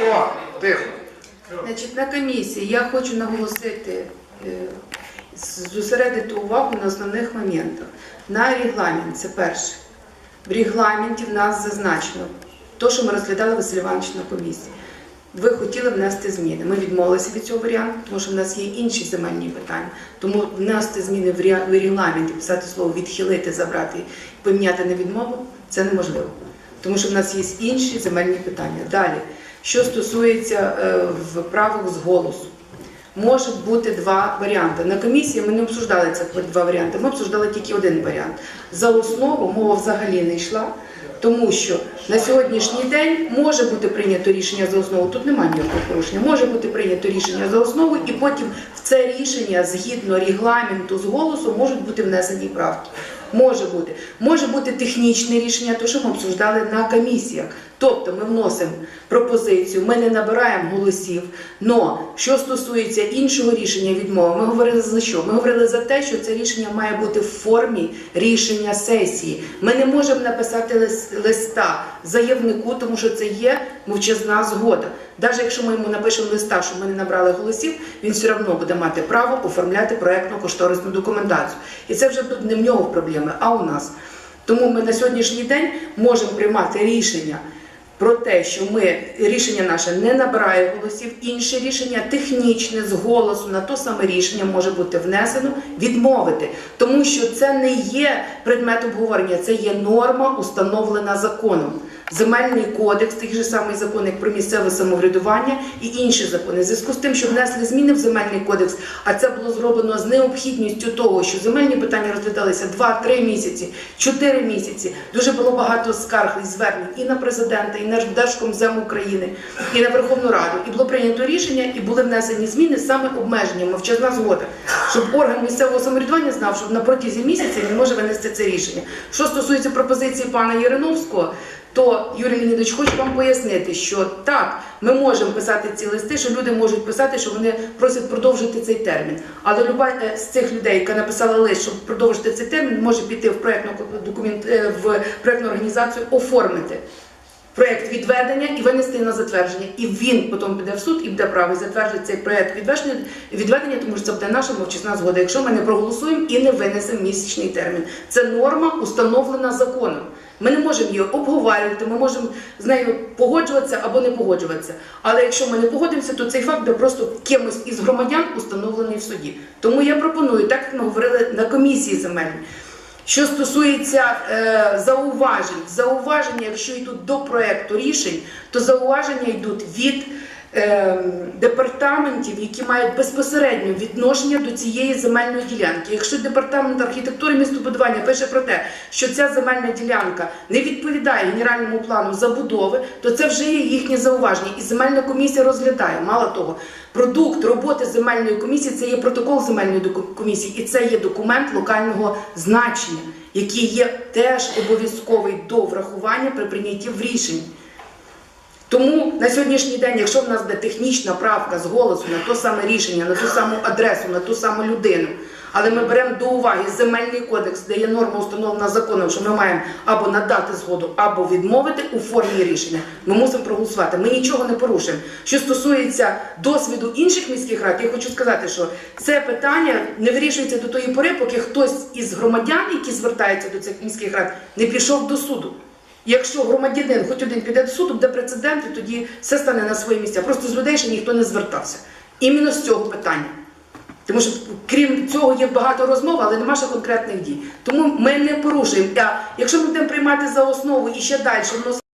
слова. Тихо. Значить, на комісії я хочу наголосити, е, зосередити увагу на основних моментах. На регламент, це перше. В регламенті в нас зазначено те, що ми розглядали Василь Іванович на комісії. Ви хотіли внести зміни. Ми відмовилися від цього варіанту, тому що в нас є інші земельні питання. Тому внести зміни в ре- в регламенті, писати слово відхилити, забрати поміняти на відмову це неможливо. Тому що в нас є інші земельні питання. Далі, що стосується е, в правил з голосу. Може бути два варіанти. На комісії ми не обсуждали цих два варіанти. Ми обсуждали тільки один варіант. За основу мова взагалі не йшла, тому що на сьогоднішній день може бути прийнято рішення за основу. Тут немає ніякого порушення. Може бути прийнято рішення за основу, і потім в це рішення згідно регламенту з голосу можуть бути внесені правки. Може бути. Може бути технічне рішення, то що ми обсуждали на комісіях. Тобто ми вносимо пропозицію, ми не набираємо голосів. Но що стосується іншого рішення відмови, ми говорили за що? Ми говорили за те, що це рішення має бути в формі рішення сесії. Ми не можемо написати лис- листа заявнику, тому що це є мовчазна згода. Навіть якщо ми йому напишемо листа, що ми не набрали голосів, він все одно буде мати право оформляти проєктно-кошторисну документацію. І це вже тут не в нього проблеми, а у нас. Тому ми на сьогоднішній день можемо приймати рішення про те, що ми рішення наше не набирає голосів. Інше рішення технічне з голосу на то саме рішення може бути внесено відмовити, тому що це не є предмет обговорення, це є норма, установлена законом. Земельний кодекс, такий же самий закон, як про місцеве самоврядування і інші закони. В зв'язку з тим, що внесли зміни в земельний кодекс, а це було зроблено з необхідністю того, що земельні питання розглядалися 2-3 місяці, 4 місяці. Дуже було багато скарг і звернень і на президента, і на Держкомзем України, і на Верховну Раду. І було прийнято рішення, і були внесені зміни саме обмеження, мовчазна згода, щоб орган місцевого самоврядування знав, що на протязі місяця він може винести це рішення. Що стосується пропозиції пана Яриновського. То Юрій Леонідович, хочу вам пояснити, що так, ми можемо писати ці листи, що люди можуть писати, що вони просять продовжити цей термін. Але люба е, з цих людей, яка написала лист, щоб продовжити цей термін, може піти в проєктну документ е, в проєктну організацію, оформити проєкт відведення і винести на затвердження. І він потім піде в суд і буде правий затвердити цей проєкт відведення, відведення, тому що це буде наша мовчасна згода. Якщо ми не проголосуємо і не винесемо місячний термін, це норма установлена законом. Ми не можемо її обговорювати, ми можемо з нею погоджуватися або не погоджуватися. Але якщо ми не погодимося, то цей факт буде просто кимось із громадян установлений в суді. Тому я пропоную, так як ми говорили на комісії земельній. Що стосується е, зауважень, зауваження, якщо йдуть до проекту рішень, то зауваження йдуть від департаментів, які мають безпосередньо відношення до цієї земельної ділянки. Якщо департамент архітектури містобудування пише про те, що ця земельна ділянка не відповідає генеральному плану забудови, то це вже є їхнє зауваження. І земельна комісія розглядає. Мало того, продукт роботи земельної комісії це є протокол земельної комісії, і це є документ локального значення, який є теж обов'язковий до врахування при прийнятті в рішень. Тому на сьогоднішній день, якщо в нас буде технічна правка з голосу на то саме рішення, на ту саму адресу, на ту саму людину, але ми беремо до уваги земельний кодекс, де є норма установлена законом, що ми маємо або надати згоду, або відмовити у формі рішення. Ми мусимо проголосувати. Ми нічого не порушимо. Що стосується досвіду інших міських рад, я хочу сказати, що це питання не вирішується до тої пори, поки хтось із громадян, які звертаються до цих міських рад, не пішов до суду. Якщо громадянин хоч один піде до суду, буде прецедент, і тоді все стане на свої місця. Просто з людей ще ніхто не звертався. Іменно з цього питання. Тому що крім цього є багато розмов, але нема ще конкретних дій. Тому ми не порушуємо. А якщо ми будемо приймати за основу і ще далі